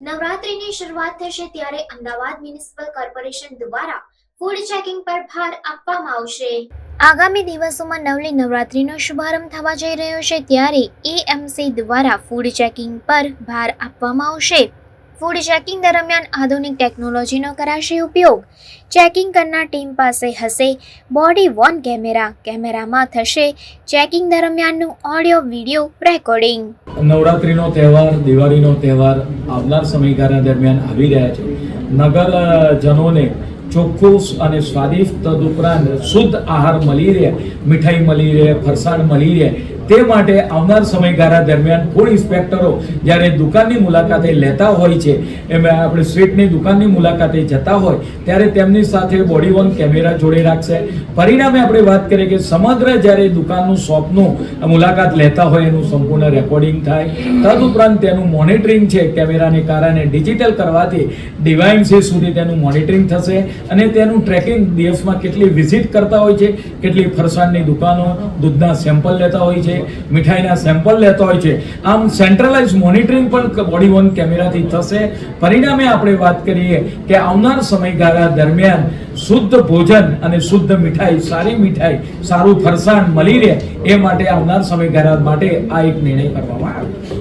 નવરાત્રિની શરૂઆત થશે ત્યારે અમદાવાદ મ્યુનિસિપલ કોર્પોરેશન દ્વારા ફૂડ ચેકિંગ પર ભાર આપવામાં આવશે. આગામી દિવસોમાં નવલી નવરાત્રિનો શુભારંભ થવા જઈ રહ્યો છે ત્યારે એએમસી દ્વારા ફૂડ ચેકિંગ પર ભાર આપવામાં આવશે. ફૂડ ચેકિંગ દરમિયાન આધુનિક ટેકનોલોજીનો કરાશે ઉપયોગ. ચેકિંગ કરનાર ટીમ પાસે હશે. બોડી વોન કેમેરા કેમેરામાં થશે. ચેકિંગ દરમિયાનનું ઓડિયો વિડિયો રેકોર્ડિંગ નવરાત્રિનો તહેવાર, દિવાળીનો તહેવાર આવનાર સમયગાળા દરમિયાન આવી રહ્યા છે. નગરજનોને ચોખ્ખું અને સ્વાદિષ્ટ તદુપરાંત શુદ્ધ આહાર મળી રહે. મીઠાઈ મળી રહે, ફરસાણ મળી રહે. તે માટે આવનાર સમયગાળા દરમિયાન ફૂડ ઇન્સ્પેક્ટરો જ્યારે દુકાનની મુલાકાતે લેતા હોય છે, એમ આપણે સ્વીટની દુકાનની મુલાકાતે જતા હોય, ત્યારે તેમની સાથે બોડી વોન કેમેરા જોડે રાખશે. પરિણામે આપણે વાત કરીએ કે સમગ્ર જ્યારે દુકાનનું શોપનું મુલાકાત લેતા હોય એનું સંપૂર્ણ રેકોર્ડિંગ થાય. તદુપરાંત તેનું મોનિટરિંગ છે કેમેરાને કારણે ડિજિટલ કરવાથી ડિવાઇન્સીસ સુધી તેનું મોનિટરિંગ થશે અને તેનું ટ્રેકિંગ દિવસમાં કેટલી વિઝિટ કરતા હોય છે, કેટલી ફરસાણની દુકાનો દૂધના સેમ્પલ લેતા હોય છે મીઠાઈના સેમ્પલ લેતો હોય છે. આમ સેન્ટ્રલાઇઝ મોનિટરિંગ પણ બોડી વોન કેમેરાથી થશે. પરિણામે આપણે વાત કરીએ કે આવનાર સમયગાળા દરમિયાન શુદ્ધ ભોજન અને શુદ્ધ મીઠાઈ, સારી મીઠાઈ, સારું ફરસાણ મળી રહે એ માટે આવનાર સમયગાળા માટે આ એક નિર્ણય કરવામાં આવ્યો.